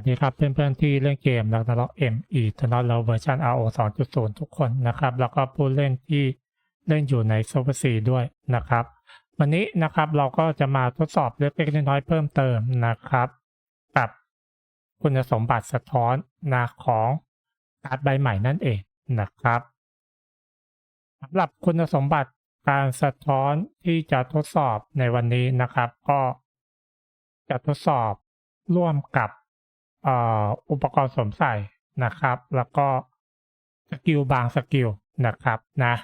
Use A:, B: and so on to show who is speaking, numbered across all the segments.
A: วัสดีครับเพื่อนๆที่เล่นเกมแล้วนะเอ็มอีทนอตแล้วเวอร์ชัน RO 2.0 ทุกคนนะครับ แล้วก็ผู้เล่นที่เล่นอยู่ในโซเ e อร์ซีด้วยนะครับ วันนี้นะครับเราก็จะมาทดสอบเล็กๆน้อยๆเพิ่มเติมนะครับ กับคุณสมบัติสะท้อนนะของการ์ดใบใหม่นั่นเองนะครับสำหรับคุณสมบัติการสะท้อนที่จะทดสอบในวันนี้นะครับ ก็จะทดสอบร่วมกับ อุปกรณ์สวมใส่นะครับ แล้วก็สกิลบางสกิลนะครับนะ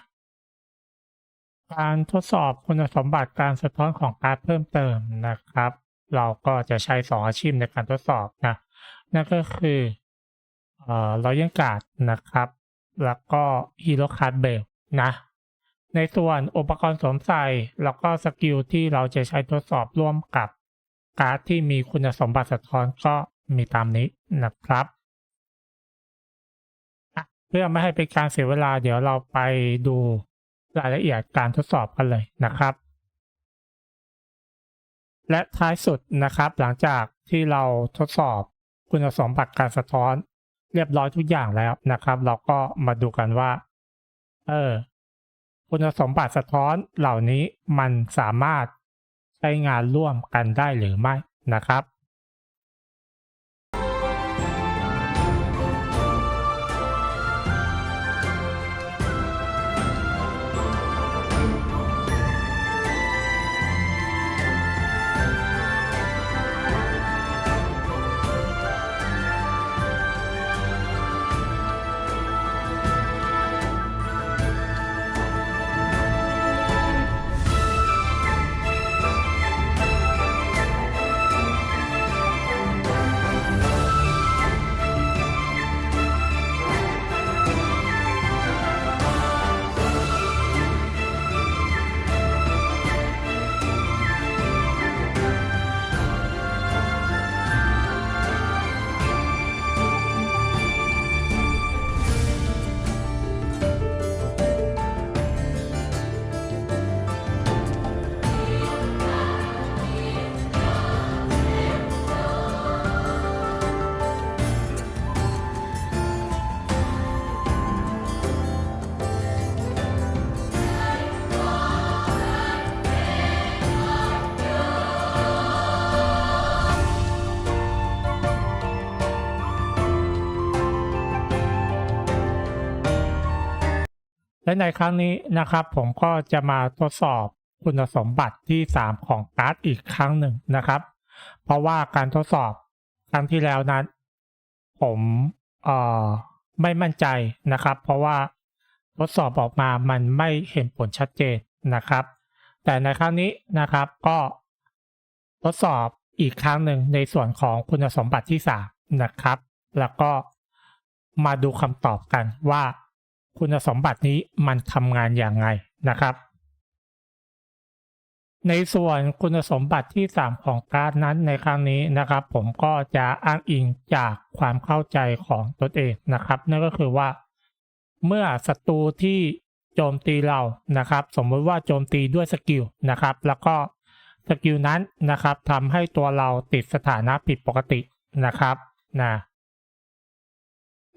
A: การทดสอบคุณสมบัติการสะท้อนของการ์ดเพิ่มเติมนะครับ เราก็จะใช้สองอาชีพในการทดสอบนะนั่นก็คือเอ่อรอยัลการ์ดนะครับ แล้วก็ฮีโร่คาร์ดเบลนะในส่วนอุปกรณ์สวมใส่แล้วก็สกิลที่เราจะใช้ทดสอบร่วมกับการ์ดที่มีคุณสมบัติสะท้อนก็ มีตามนี้นะครับเพื่อไม่ให้เป็นการเสียเวลาเดี๋ยวเราไปดูรายละเอียดการทดสอบกันเลยนะครับ และท้ายสุดนะครับ หลังจากที่เราทดสอบคุณสมบัติการสะท้อนเรียบร้อยทุกอย่างแล้วนะครับ เราก็มาดูกันว่า เออ คุณสมบัติสะท้อนเหล่านี้มันสามารถใช้งานร่วมกันได้หรือไม่นะครับ และในครั้งนี้นะครับผมก็จะมาทดสอบคุณสมบัติที่ 3 ของการ์ดอีกครั้งหนึ่งนะครับ เพราะว่าการทดสอบครั้งที่แล้วนั้น ผมเอ่อไม่มั่นใจนะครับ เพราะว่าทดสอบออกมามันไม่เห็นผลชัดเจนนะครับ แต่ในครั้งนี้นะครับก็ทดสอบอีกครั้งหนึ่งในส่วนของคุณสมบัติที่ 3 นะครับ แล้วก็มาดูคำตอบกันว่า คุณสมบัตินี้มันทำงานอย่างไรนะครับ ในส่วนคุณสมบัติที่ 3 ของการ์ดนั้นในครั้งนี้นะครับ ผมก็จะอ้างอิงจากความเข้าใจของตนเองนะครับ นั่นก็คือว่า เมื่อศัตรูที่โจมตีเรานะครับ สมมติว่าโจมตีด้วยสกิลนะครับ แล้วก็สกิลนั้นนะครับทำให้ตัวเราติดสถานะผิดปกตินะครับนะ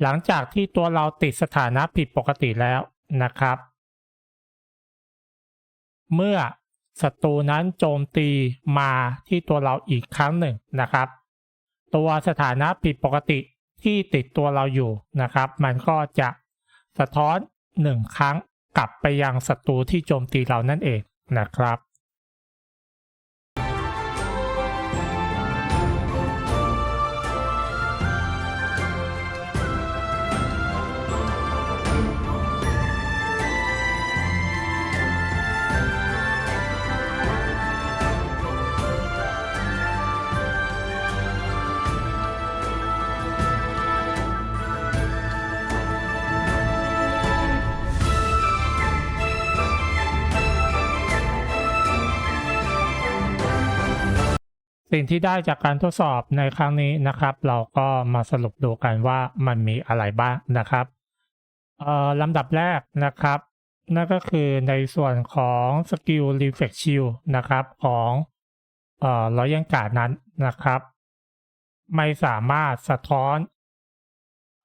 A: หลังจากที่ตัวเราติดสถานะผิดปกติแล้วนะครับ เมื่อศัตรูนั้นโจมตีมาที่ตัวเราอีกครั้งหนึ่งนะครับ ตัวสถานะผิดปกติที่ติดตัวเราอยู่นะครับ มันก็จะสะท้อนหนึ่งครั้งกลับไปยังศัตรูที่โจมตีเรานั่นเองนะครับ สิ่งที่ได้จากการทดสอบในครั้งนี้นะครับ เราก็มาสรุปดูกันว่ามันมีอะไรบ้างนะครับเอ่อลำดับแรกนะครับ นั่นก็คือในส่วนของสกิล Reflect Shield นะครับของเอ่อร้อยยังการ์ดนั้นนะครับ ไม่สามารถสะท้อน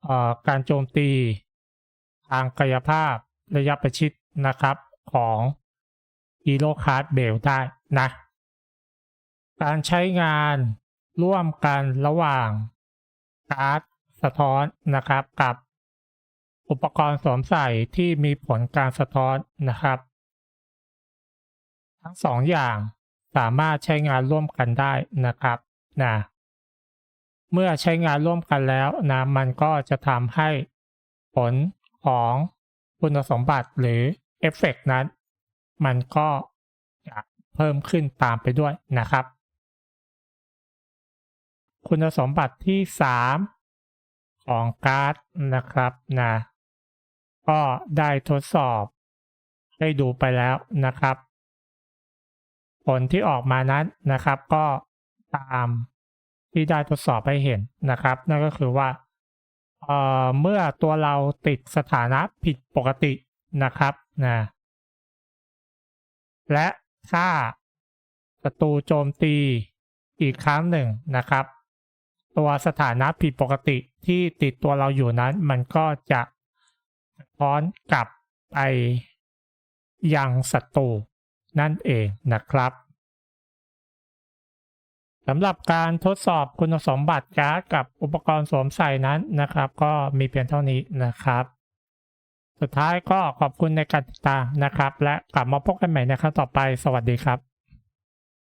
A: เอ่อการโจมตี ทางกายภาพระยะประชิดนะครับของ Hero Card b e l ได้นะ การใช้งานร่วมกันระหว่างการ์ดสะท้อนนะครับกับอุปกรณ์สวมใส่ที่มีผลการสะท้อนนะครับ ทั้งสองอย่างสามารถใช้งานร่วมกันได้นะครับนะเมื่อใช้งานร่วมกันแล้วนะมันก็จะทำให้ผลของคุณสมบัติหรือเอฟเฟกต์นั้น มันก็จะเพิ่มขึ้นตามไปด้วยนะครับ คุณสมบัติที่ 3 ของการ์ดนะครับนะก็ได้ทดสอบได้ดูไปแล้วนะครับ ผลที่ออกมานั้นนะครับ ก็ตามที่ได้ทดสอบให้เห็นนะครับ นั่นก็คือว่าเอ่อเมื่อตัวเราติดสถานะผิดปกตินะครับนะและถ้าศัตรูโจมตีอีกครั้งหนึ่งนะครับ ตัวสถานะผิดปกติที่ติดตัวเราอยู่นั้น มันก็จะสะท้อนกลับไปยังศัตรูนั่นเองนะครับสำหรับการทดสอบคุณสมบัติการ์ดกับอุปกรณ์สวมใส่นั้นนะครับ ก็มีเพียงเท่านี้นะครับ สุดท้ายก็ขอบคุณในการติดตามนะครับ และกลับมาพบกันใหม่ในครั้งต่อไป สวัสดีครับ